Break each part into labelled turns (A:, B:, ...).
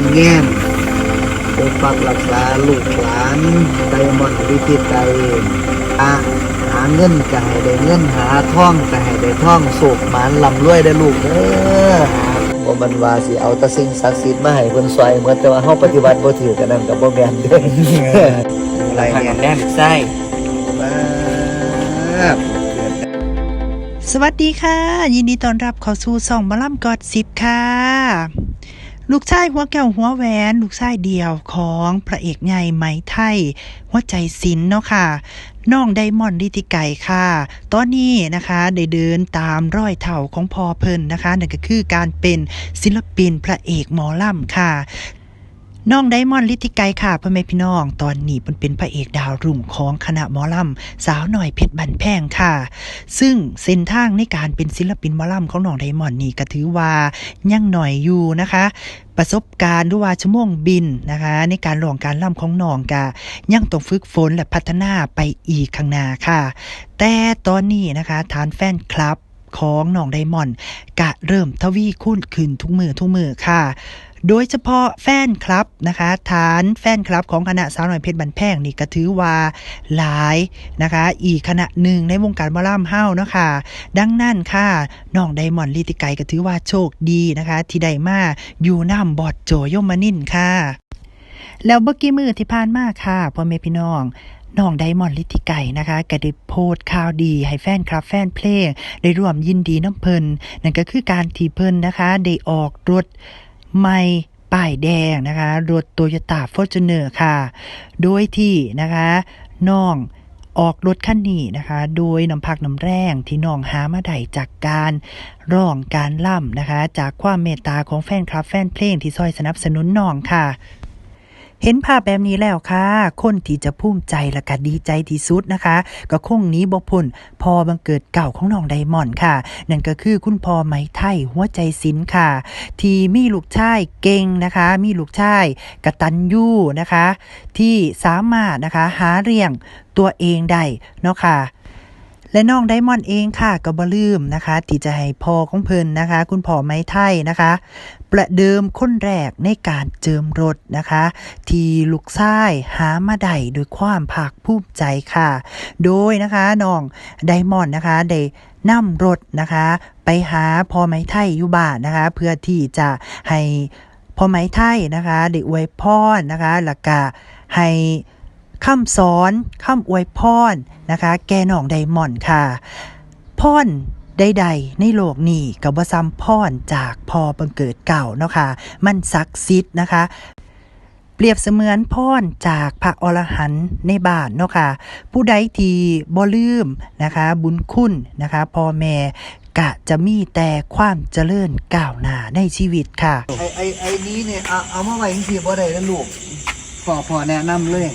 A: งแง่งปกปักรักษาลูกหลานไดมอนด์วิธีใจอาหาเงินก็ให้ได้เงินหาท่องก็ให้ได้ท่องโศกหมานลำรวยได้อลูกเด้อบ่มันว่าสิเอาแต่สิ่งศักดิ์สิทธิ์มาให้เพิ่นซอยเหมือนแต่ว่าเฮาปฏิบัติบ่ถือกันนั่นก็บ่แม่นเด้อไร
B: ทาง
A: เนี่ย
B: แรกไส้
A: บ้าบเกิด
C: สวัสดีค่ะ ยินดีต้อนรับเข้าสู่ส่องบะล่ำกอดสิบค่ะ ลูกชายหัวแก้วหัวแหวนลูกชายเดียวของพระเอกใหญ่ไหมไทยหัวใจศิลเนาะค่ะน้องไดมอนด์ลิติไก่ค่ะ ตอนนี้นะคะได้เดินตามรอยเถ่าของพอเพิ่นนะคะนั่นก็คือการเป็นศิลปินพระเอกหมอลำค่ะ น้องไดมอนด์ลิติไกค่ะพ่อแม่พี่น้อง ตอนนี้มันเป็นพระเอกดาวรุ่งของคณะหมอลำสาวหน่อยเพชรบันแพงค่ะ ซึ่งเส้นทางในการเป็นศิลปินหมอลำของน้องไดมอนด์นี่ก็ถือว่ายังหน่อยอยู่นะคะ ประสบการณ์หรือว่าชั่วโมงบินนะคะ ในการร้องการล่ำของน้องกะยังต้องฝึกฝนและพัฒนาไปอีกข้างหน้าค่ะ แต่ตอนนี้นะคะฐานแฟนคลับของน้องไดมอนด์กะเริ่มทวีคูณขึ้นทุกมือทุกมือค่ะ โดยเฉพาะแฟนคลับนะคะ ฐานแฟนคลับของคณะสาวน้อยเพชรบันแพงนี่ก็ถือว่าหลายนะคะ อีกคณะหนึ่งในวงการบอลล่ามเฮ้าเนาะค่ะ ดังนั้นค่ะน้องไดมอนด์ลีติไกก็ถือว่าโชคดีนะคะ ที่ได้มาอยู่น้ำบอดโจยมานินค่ะ แล้วเมื่อกี้มือที่ผ่านมาค่ะพ่อแม่พี่น้องน้องไดมอนด์ลิติไก่นะคะก็ได้โพสต์ข่าวดีให้แฟนคลับแฟนเพลง ได้ร่วมยินดีน้ำเพลินนั่นก็คือการที่เพิ่นนะคะ ได้ออกรถ ไม่ป้ายแดงนะคะรถโตโยต้าฟอร์จูเนอร์ค่ะ โดยที่นะคะน้องออกรถคันนี้นะคะ โดยน้ำพักน้ำแรงที่น้องหามาได้จากการร้องการล่ำนะคะ จากความเมตตาของแฟนคลับแฟนเพลงที่ซอยสนับสนุนน้องค่ะ เห็นภาพแบบนี้แล้วค่ะ คนที่จะภูมิใจและก็ดีใจที่สุดนะคะ ก็คงนี้บ่พ้นพอบังเกิดเก่าของน้องไดมอนด์ค่ะ นั่นก็คือคุณพ่อไหมไทยหัวใจศิลป์ค่ะ ที่มีลูกชายเก่งนะคะ มีลูกชายกะตัญญูนะคะ ที่สามารถนะคะหาเลี้ยงตัวเองได้เนาะค่ะและน้องไดมอนเองค่ะก็บ่ลืมนะคะ ที่จะให้พ่อของเพิ่นนะคะ คุณพ่อไม้ไทยนะคะ ประเดิมคนแรกในการเจิมรถนะคะ ที่ลูกชายหามาได้ด้วยความภาคภูมิใจค่ะ โดยนะคะน้องไดมอนด์นะคะได้นำรถนะคะ ไปหาพ่อไม้ไทยอยู่บ้านนะคะ เพื่อที่จะให้พ่อไม้ไทยนะคะได้อวยพรนะคะแล้วก็ให้คำสอนคำอวยพรนะคะ แกน้องไดมอนด์ค่ะพร ใดๆในโลกนี้กับว่าซ้ำพรจากพอบังเกิดเก่าเนาะค่ะมันศักดิ์สิทธิ์นะคะเปรียบเสมือนพรจากพระอรหันต์ในบ้านเนาะค่ะ ผู้ใดที่บ่ลืมนะคะ บุญคุณนะคะพ่อแม่กะจะมีแต่ความเจริญก้าวหน้าในชีวิตค่ะ
A: ไอ้ไอ้ไอ้นี้เนี่ยเอาเอามาไว้จังซี่บ่ได้แล้วลูกพ่อพ่อแนะนำเลย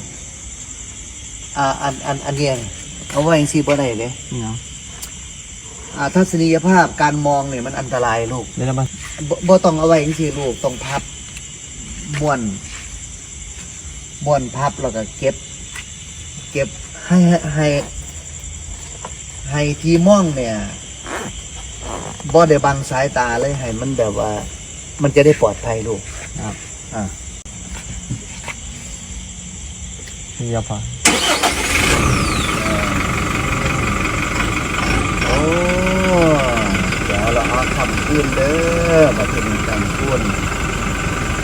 A: อ่าอันอันอันเนี้ยเอาไว้จังซี่บ่ได้เลย
B: เนาะ
A: อ่าทัศนียภาพการมองเนี่ยมันอันตรายลูก
B: เดี๋ยวเรามา
A: บ่บ่ต้องเอาไว้จังซี่ลูกต้องพับม้วนม้วนพับแล้วก็เก็บ เก็บให้ให้ให้ที่มองเนี่ยบ่ได้บังสายตาเลยให้มันแบบว่า มันจะได้ปลอดภัยลูก
B: ครับ
A: อ่า
B: เดี๋ยวพอ
A: โอ้เดี๋ยวเราเอาคำพูดเด้อมาถึงคำพูด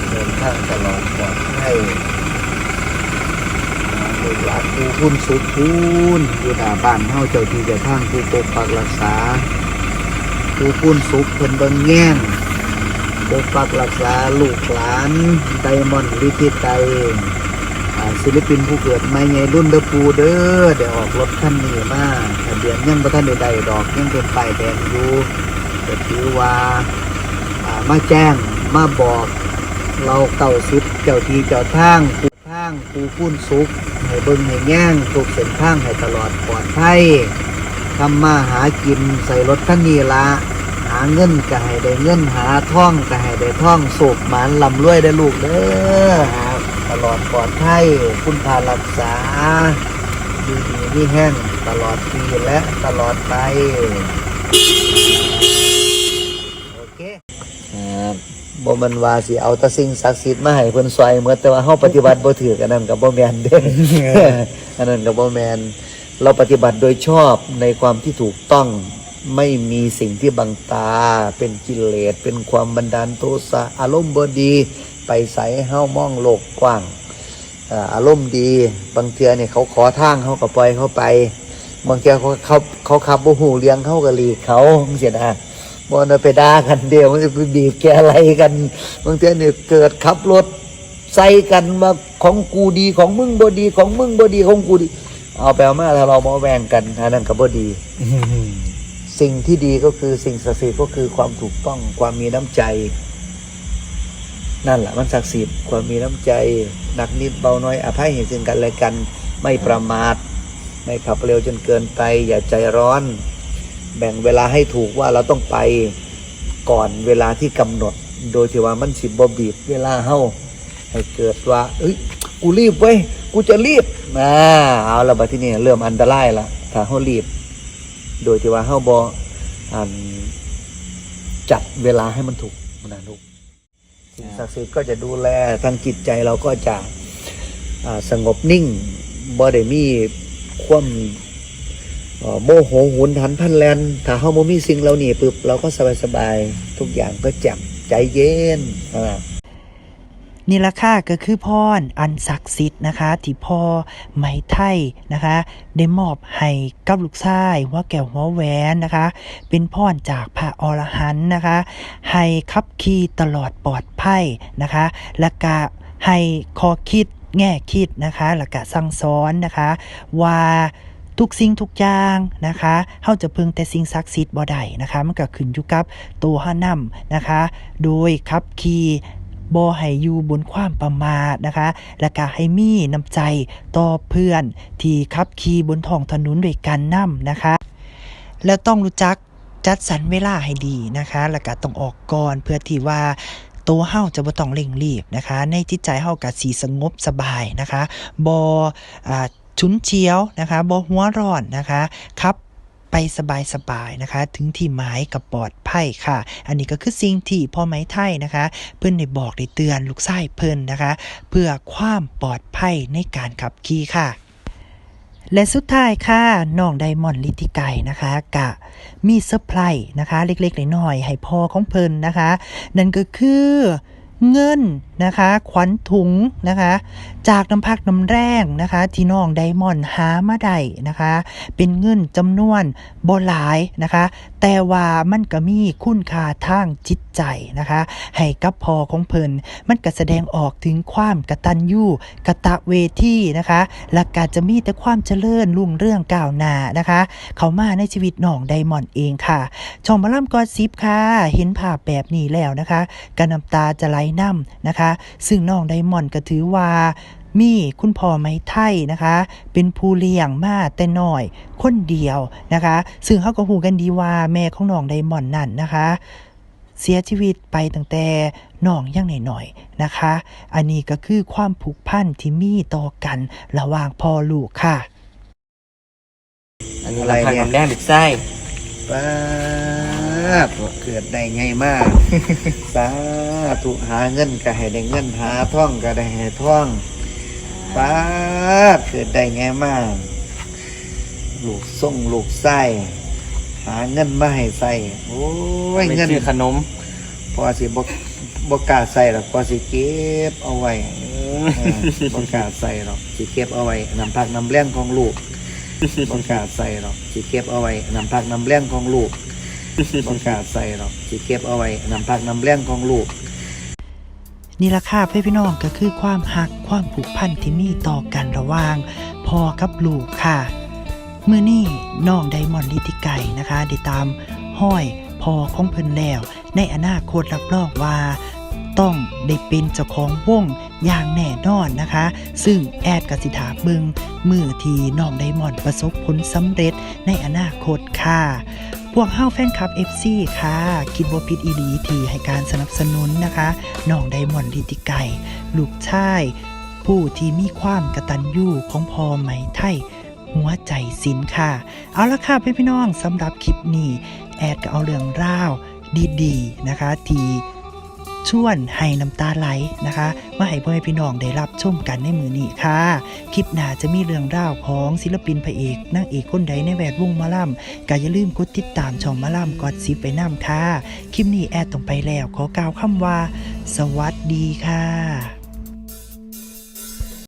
A: เดินทางตลอดปลอดภัยลูกหลานผู้พุ่นสุขพูนอยู่หน้าบ้านเฮาเจ้าที่เจ้าทางผู้ปกปักรักษาผู้พุ่นสุขเพิ่นเบิ่งแง่งปกปักรักษาลูกหลานไดมอนด์ลิธิไตศิลปินผู้เกิดใหม่ใหญ่รุ่นเดอปูเด้อได้ออกรถคันนี้มาทะเบียนยังบ่ทันได้ได้ดอกยังเป็นป้ายแดงอยู่ ก็ถือว่ามาแจ้งมาบอกเราเก่าสุดเจ้าทีเจ้าทางปูทางปูพุ่นสุขให้เบิ่งให้แง่งทุกเส้นทางให้ตลอดปลอดภัยทำมาหากินใส่รถคันนี้ละหาเงินก็ให้ได้เงินหาท่องก็ให้ได้ท่องโศกหมานลำรวยได้ลูกเด้อหาตลอดปลอดภัยคุณพารักษาดีดีนี่แห้งตลอดปีและตลอดไป
B: บ
A: บ่แมันว่าสิเอาแต่สิ่งศักดิ์สิทธิ์มาให้เพิ่นซอยเหมือนแต่ว่าเฮาปฏิบัติบ่ถือกันนั่นก็บ่แม่นเด้ อันนั้นก็บ่แม่นเราปฏิบัติโดยชอบในความที่ถูกต้องไม่มีสิ่งที่บังตา เป็นกิเลสเป็นความบันดาลโทสะอารมณ์บ่ดี ไปใส่เฮามองโลกกว้างอ่าอารมณ์ดีบางเทื่อเนี่ยเขาขอทางเขาก็ปล่อยเขาไป บางเทื่อเขาเขาเขาขับบ่หูเลี้ยงเขาก็หลีกเขาเสียดาย บ่ได้ไปด่ากันเดียว มันจะไปบีบแกอะไรกันบางเทื่อเนี่ยเกิดขับรถใส่กันมาของกูดีของมึงบ่ดีของมึงบ่ดีของกูดี เอาไปเอามาถ้าเรามาแบ่งกันอันนั้นก็บ่ดี สิ่งที่ดีก็คือสิ่งศักดิ์สิทธิ์ก็คือความถูกต้องความมีน้ำใจ นั่นแหละมันศักดิ์สิทธิ์ความมีน้ำใจหนักนิดเบาน้อยอภัยให้ซึ่งกันและกันไม่ประมาทไม่ขับเร็วจนเกินไป อย่าใจร้อน แบ่งเวลาให้ถูกว่าเราต้องไปก่อนเวลาที่กำหนด โดยที่ว่ามันสิบบบีบเวลาเฮาให้เกิดว่าเอ้ยกูรีบเว้ยกูจะรีบนะเอาละบัดที่นี่เริ่มอันตรายละถ้าเฮารีบ โดยที่ว่าเฮาบอจัดเวลาให้มันถูกมันนะลูกสิ่งศักดิ์สิทธิ์ก็จะดูแลทางจิตใจเราก็จะสงบนิ่งบ่ได้มีความ โมโหหุนหันพันแลนถ้าเฮาบ่มีสิ่งเหล่านี้ปึ๊บเราก็สบายๆทุกอย่างก็แจ่มใจเย็น
C: นี่ละค่ะก็คือพรอันศักดิ์สิทธิ์นะคะ ที่พ่อไหมไทยนะคะ ได้มอบให้กับลูกชายหัวแก้วหัวแหวนนะคะ เป็นพรจากพระอรหันต์นะคะ ให้ขับขี่ตลอดปลอดภัยนะคะ และก็ให้ข้อคิดแง่คิดนะคะและก็สั่งสอนนะคะว่า ทุกสิ่งทุกอย่างนะคะเฮาจะพึงแต่สิ่งศักดิ์สิทธิ์บ่ได้นะคะ มันก็ขึ้นอยู่กับตัวเฮานำนะคะ โดยขับขี่บ่ให้อยู่บนความประมาทนะคะ และก็ให้มีน้ำใจต่อเพื่อนที่ขับขี่บนท้องถนนด้วยกันนํนะคะ แล้วต้องรู้จักจัดสรรเวลาให้ดีนะคะ แล้วก็ต้องออกก่อนเพื่อที่ว่าตัวเฮาจะบ่ต้องเร่งรีบนะคะ ในจิตใจเฮาก็สิสงบสบายนะคะบ่อ่า ชุนเชียวนะคะบ่หัวร้อนนะคะครับไปสบายๆนะคะ ถึงที่หมายกับปลอดภัยค่ะ อันนี้ก็คือสิ่งที่พ่อไม้ไทยนะคะ เพื่อนได้บอกได้เตือนลูกชายเพิ่นนะคะ เพื่อความปลอดภัยในการขับขี่ค่ะ และสุดท้ายค่ะน้องไดมอนด์ลิติไกนะคะกะมีเซอร์ไพรส์นะคะ เล็กๆน้อยๆให้พ่อของเพิ่นนะคะ นั่นก็คือเงิน นะคะ ขวัญถุงนะคะ จากน้ำพักน้ำแรงนะคะ ที่น้องไดมอนหามาได้นะคะ เป็นเงินจำนวนบ่หลายนะคะ แต่ว่ามันก็มีคุณค่าทางจิตใจนะคะ ให้กับพอของเพิ่นมันก็แสดงออกถึงความกระตัญญูกระตะเวทีนะคะและก็จะมีแต่ความเจริญรุ่งเรื่องก้าวหน้านะคะ เขามาในชีวิตน้องไดมอนเองค่ะช่องมาล่ำกอดซิปค่ะ เห็นภาพแบบนี้แล้วนะคะก็น้ำตาจะไหลน้ำนะคะซึ่งน้องไดมอนด์ก็ถือว่ามีคุณพ่อไม้ไทยนะคะ เป็นผู้เลี้ยงมาแต่น้อยคนเดียวนะคะ ซึ่งเขาก็หูกันดีว่าแม่ของน้องไดมอนด์นั่นนะคะ เสียชีวิตไปตั้งแต่น้องยังหน่อยๆนะคะ อันนี้ก็คือความผูกพันที่มีต่อกันระหว่างพ่อลูกค่ะ
B: อันนี้
A: อะไร
B: เรา
A: เนี่ย
B: ทำน้ำแดงหรือไส้
A: ป้าดเกิดได้ไงมาก สาธุหาเงินก็ให้ได้เงินหาท่องก็ได้ให้ท่องป้าดเกิดได้ไงมาก ลูกส่งลูกไส้หาเงินมาให้ใส่โอ้ย
B: ไป
A: เงิน
B: ซื้อขนม
A: พอสิบกกล้าใส่หรอกพอสิเก็บเอาไว้เออบกล้าใส่หรอกสิเก็บเอาไว้น้ำพักน้ำแรงของลูกบกล้าใส่หรอกสิเก็บเอาไว้น้ำพักน้ำแรงของลูก บกล้าใส่หรอกสิเก็บเอาไว้นำพักนำแรงของลูก
C: นี่ละค่ะเพื่อนพี่น้องก็คือความหักความผูกพันที่มีต่อกันระหว่างพ่อกับลูกค่ะ มือนี่น้องไดมอนด์ลิติไก่นะคะ ได้ตามห้อยพ่อของเพิ่นแล้ว ในอนาคตรับรองว่า ต้องได้เป็นเจ้าของวงอย่างแน่นอนนะคะ ซึ่งแอดกสิถาเบิงมือที่น้องไดมอนด์ประสบผลสำเร็จในอนาคตค่ะ พวกเฮาแฟนคลับ FC ค่ะ คิดว่าพิษอีหลีทีให้การสนับสนุนนะคะน้องไดมอนด์ลิติไก่ลูกชาย ผู้ที่มีความกระตันยู่ของพ่อไหมไทยหัวใจสินค่ะ เอาละค่ะพี่พี่น้องสำหรับคลิปนี้ แอดก็เอาเรื่องราวดีๆนะคะ ที ชวนให้น้ำตาไหลนะคะมาให้พ่อแม่พี่น้องได้รับชมกันในมือนี้ค่ะ คลิปหน้าจะมีเรื่องราวของศิลปินพระเอกนางเอกคนใดในแวดวงมาล่ำก็อย่าลืมกดติดตามช่องมาล่ำกอดซิปไปน้ำค่ะ คลิปนี้แอดตรงไปแล้วขอกล่าวคำว่า สวัสดีค่ะ